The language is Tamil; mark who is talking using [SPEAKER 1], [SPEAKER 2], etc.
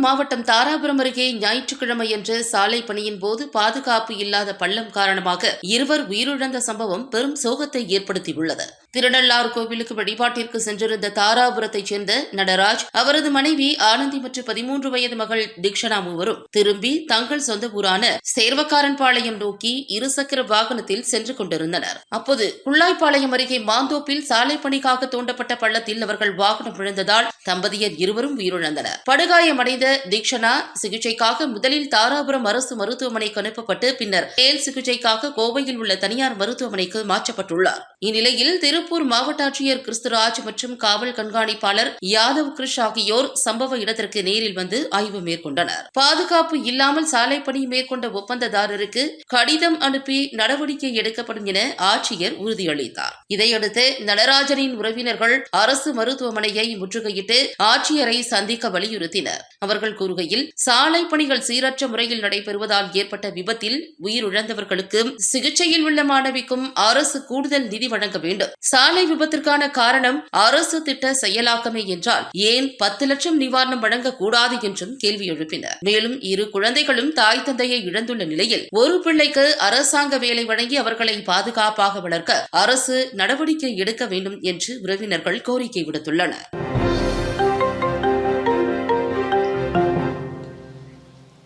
[SPEAKER 1] மாவட்டம் தாராபுரம் அருகே ஞாயிற்றுக்கிழமையன்று சாலை பணியின் போது பாதுகாப்பு இல்லாத பள்ளம் காரணமாக இருவர் உயிரிழந்த சம்பவம் பெரும் சோகத்தை ஏற்படுத்தியுள்ளது. திருநள்ளார் கோவிலுக்கு வழிபாட்டிற்கு சென்றிருந்த தாராபுரத்தைச் சேர்ந்த நடராஜ் அவரது மனைவி ஆனந்தி மற்றும் பதிமூன்று வயது மகள் தீக்ஷனா மூவரும் திரும்பி தங்கள் சொந்த ஊரான சேர்வக்காரன்பாளையம் நோக்கி இருசக்கர வாகனத்தில் சென்று கொண்டிருந்தனர். அப்போது குள்ளாய்ப்பாளையம் அருகே மாந்தோப்பில் சாலை பணிக்காக தோண்டப்பட்ட பள்ளத்தில் அவர்கள் வாகனம் விழுந்ததால் தம்பதியர் இருவரும் உயிரிழந்தனர். படுகாயமடைந்த தீக்ஷனா சிகிச்சைக்காக முதலில் தாராபுரம் அரசு மருத்துவமனைக்கு அனுப்பப்பட்டு பின்னர் மேல் சிகிச்சைக்காக கோவையில் உள்ள தனியார் மருத்துவமனைக்கு மாற்றப்பட்டுள்ளார். இந்நிலையில் திரு. திருப்பூர் மாவட்ட ஆட்சியர் கிறிஸ்துராஜ் மற்றும் காவல் கண்காணிப்பாளர் யாதவ் கிருஷ் ஆகியோர் சம்பவ இடத்திற்கு நேரில் வந்து ஆய்வு மேற்கொண்டனர். பாதுகாப்பு இல்லாமல் சாலை பணி மேற்கொண்ட ஒப்பந்ததாரருக்கு கடிதம் அனுப்பி நடவடிக்கை எடுக்கப்படும் என ஆட்சியர் உறுதியளித்தார். இதையடுத்து நடராஜனின் உறவினர்கள் அரசு மருத்துவமனையை முற்றுகையிட்டு ஆட்சியரை சந்திக்க வலியுறுத்தினர். அவர்கள் கூறுகையில் சாலை பணிகள் சீரற்ற முறையில் நடைபெறுவதால் ஏற்பட்ட விபத்தில் உயிரிழந்தவர்களுக்கு சிகிச்சையில் உள்ள மாணவிக்கும் அரசு கூடுதல் நிதி வழங்க வேண்டும். சாலை விபத்திற்கான காரணம் அரசு திட்ட செயலாக்கமே என்றால் ஏன் பத்து லட்சம் நிவாரணம் வழங்கக்கூடாது என்றும் கேள்வி எழுப்பினர். மேலும் இரு குழந்தைகளும் தாய் தந்தையை இழந்துள்ள நிலையில் ஒரு பிள்ளைக்கு அரசாங்க வேலை வழங்கி அவர்களை பாதுகாப்பாக வளர்க்க அரசு நடவடிக்கை எடுக்க வேண்டும் என்று உறவினர்கள் கோரிக்கை விடுத்துள்ளனர்.